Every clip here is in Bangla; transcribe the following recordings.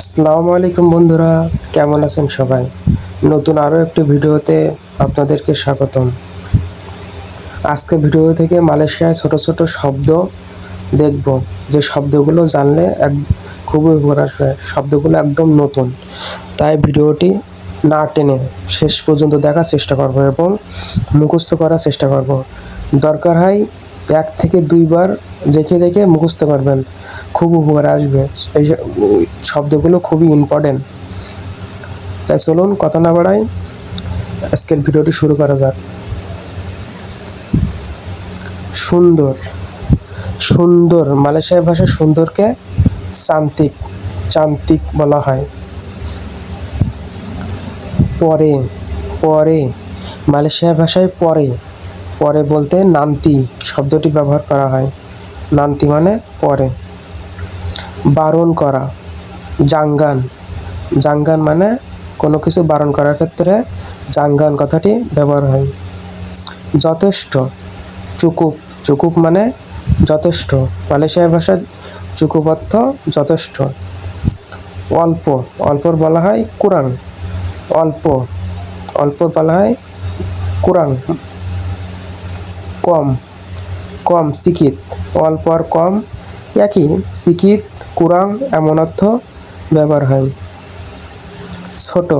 আসসালামু আলাইকুম বন্ধুরা, কেমন আছেন সবাই? নতুন আরও একটি ভিডিওতে আপনাদেরকে স্বাগতম। আজকে ভিডিও থেকে মালয়েশিয়ায় ছোট ছোট শব্দ দেখব। যে শব্দগুলো জানলে এক খুবই উপকার আসবে শব্দগুলো একদম নতুন। তাই ভিডিওটি না টেনে শেষ পর্যন্ত দেখার চেষ্টা করব এবং মুখস্থ করার চেষ্টা করব। দরকার হয় এক থেকে দুইবার দেখে দেখে মুখস্থ করবেন। খুব উপকার আসবে। এই শব্দগুলো খুবই ইম্পর্টেন্ট তাই চলুন, কথা না বাড়াই আজকের ভিডিওটি শুরু করা যাক। সুন্দর সুন্দর মালয়েশিয়ার ভাষায় সুন্দরকে চান্তিক চান্তিক বলা হয়। পরে পরে, মালয়েশিয়া ভাষায় পরে। পরে বলতে নান্তি শব্দটি ব্যবহার করা হয়। নান্তি মানে পরে। বারণ করা। জাঙ্গান। জাঙ্গান মানে কোনো কিছু বারণ করার ক্ষেত্রে জাঙ্গান কথাটি ব্যবহার হয়। যথেষ্ট। চুকুপ। চুকুপ মানে যথেষ্ট। মালয়েশিয়ার ভাষা চুকুপ অর্থ যথেষ্ট। অল্প। অল্পর বলা হয় কুরাং অল্প। অল্প বলা হয় কুরাং কম কম সিকিত, অল্প আর কম একই। সিকিত, কুরাং এমন অর্থ ব্যবহার হয়। ছোট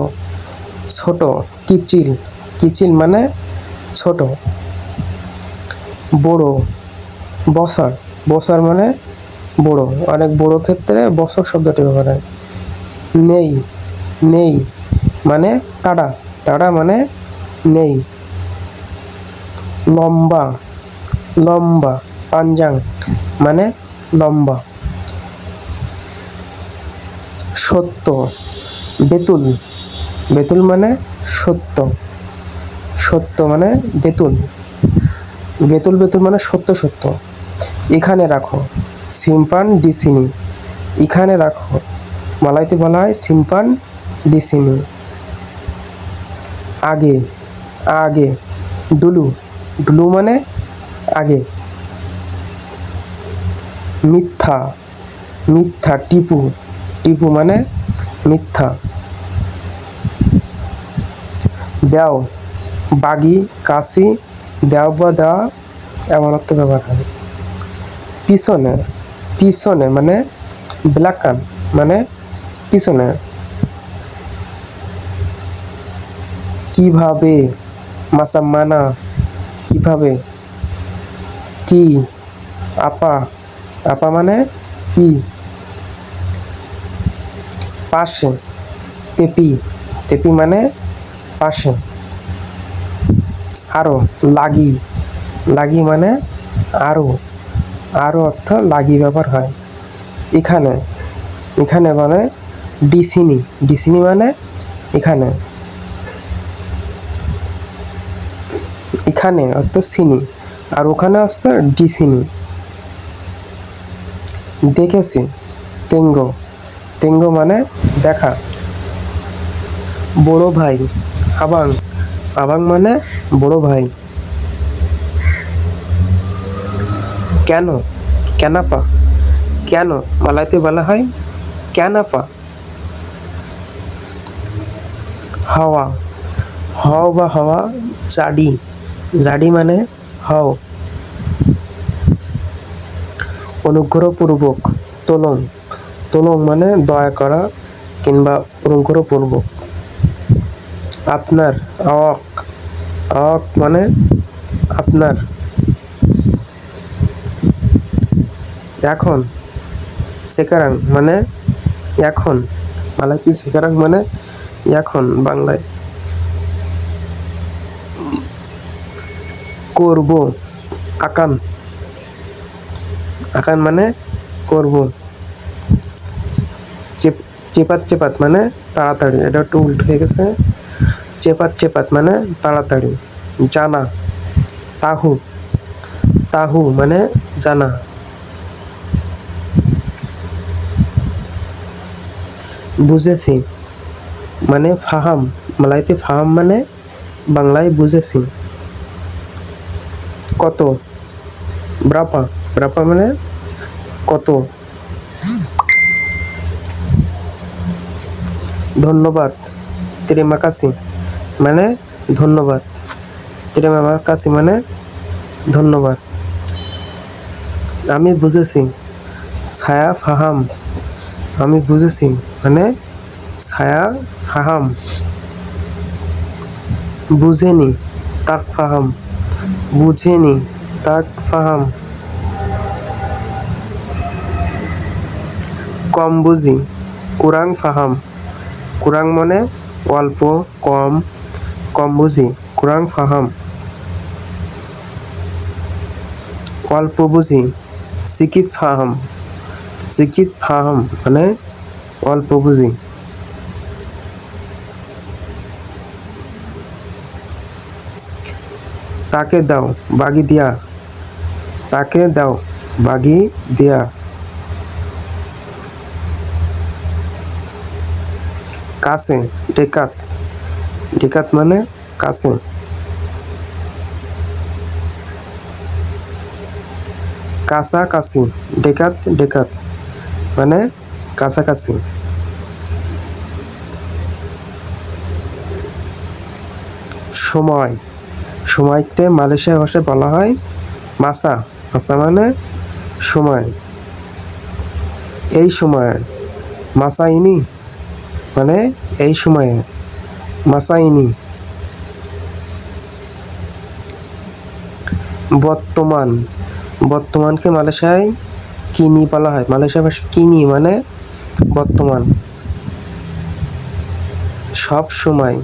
ছোট, কিচিল কিচিল মানে ছোট। বড় বছর বছর মানে বড়। অনেক বড় ক্ষেত্রে বছর শব্দটি ব্যবহার হয়। নেই নেই মানে তাড়া তাড়া মানে নেই। লম্বা লম্বা, পাঞ্জাং মানে লম্বা। সত্য, বেতুল। বেতুল মানে সত্য। সত্য মানে বেতুল। বেতুল বেতুল মানে সত্য সত্য। এখানে রাখো, সিম্পান ডিসিনি। এখানে রাখো, মালাইতে বলা হয় সিম্পান ডিসিনি। আগে আগে, ডুলু। ডুলু মানে আগে। মিথ্যা মিথ্যা, টিপু। টিপু মানে মিথ্যা। দেও, বাগি, কাশি, দেও বা দেওয়া এমন অর্থ ব্যবহার হয়। পিছনে পিছনে মানে ব্ল্যাকান মানে পিছনে। কীভাবে, মাসাম্মানা কীভাবে? কি? আপা। আপা মানে কি? পাশে। তেপি। তেপি মানে পাশে। আরও। লাগি। লাগি মানে আরও। আরও অর্থ লাগি ব্যবহার হয়। এখানে। এখানে মানে ডিসিনি। ডিসিনি মানে এখানে। এখানে অর্থ সিনি, আর ওখানে আসতো ডিসিনি। দেখেছি, তেঙ্গ। তেঙ্গ মানে দেখা। বড় ভাই, আবাং। আবাং মানে বড় ভাই। কেন? কেনাপা। কেন মালাইতে বলা হয় কেনাপা? হাওয়া। হও বা হাওয়া জাডি জাডি মানে হও। অনুগ্রহপূর্বক তোলং। তোলং মানে দয়া করা কিংবা অনুগ্রহপূর্বক আপনার অক অক মানে আপনার এখন সেকারাং মানে এখন। মালাকি সেকারাং মানে এখন, বাংলায়। করব। আকান। আকান মানে করব। চেপ চেপাত চেপাত মানে তাড়াতাড়ি। এটা একটু উল্টো হয়ে গেছে। চেপাত চেপাত মানে তাড়াতাড়ি। জানা। তাহু। তাহু মানে জানা। বুঝেছি। মানে ফাহাম। মালাইতে ফাহাম মানে বাংলায় বুঝেছি। কত? ব্রাপা। ব্রাপা মানে কত? ধন্যবাদ তেরিমা কাসি মানে ধন্যবাদ। তেরিমা কাসি মানে ধন্যবাদ। আমি বুঝেছি। ছায়া ফাহাম। আমি বুঝেছি মানে ছায়া ফাহাম। বুঝেনি, তাক ফাহাম। বুঝেনি, তাক ফাহাম। কম বুঝি, কুরাং ফাহাম। কুরাং মানে অল্প, কম কম বুঝি, কুরাং ফাহাম। অল্প বুঝি, সিকিত ফাহাম। সিকিত ফাহাম মানে অল্প বুঝি। তাকে দাও, বাগি দিয়া। তাকে দাও, বাগি দিয়া। কাছে ডেকাত। ডেকাত মানে কাছে কাছাকাছি ডেকাত ডেকাত। মানে কাছাকাছি সময়। সময়তে মালয়েশিয়া ভাষায় বলা হয় মাসা। মাসা মানে সময়। এই সময় মাসাইনি মানে এই সময়ে। মাসাইনি। বর্তমান। বর্তমানকে মালয়েশিয়ায় কিনি বলা হয়। মালয়েশিয়া ভাষা কিনি মানে বর্তমান। সব সময়।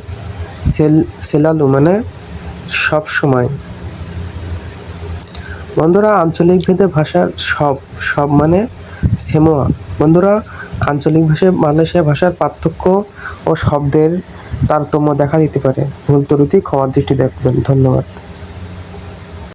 সেল সেলালু মানে সব সময়। বন্ধুরা, আঞ্চলিক ভেদে ভাষার সব সব মানে সেমোয়া। বন্ধুরা, আঞ্চলিক ভাষায় মালয়েশিয়া ভাষার পার্থক্য ও শব্দের তারতম্য দেখা দিতে পারে। ভুল ত্রুটি ক্ষমার দৃষ্টি দেখবেন। ধন্যবাদ।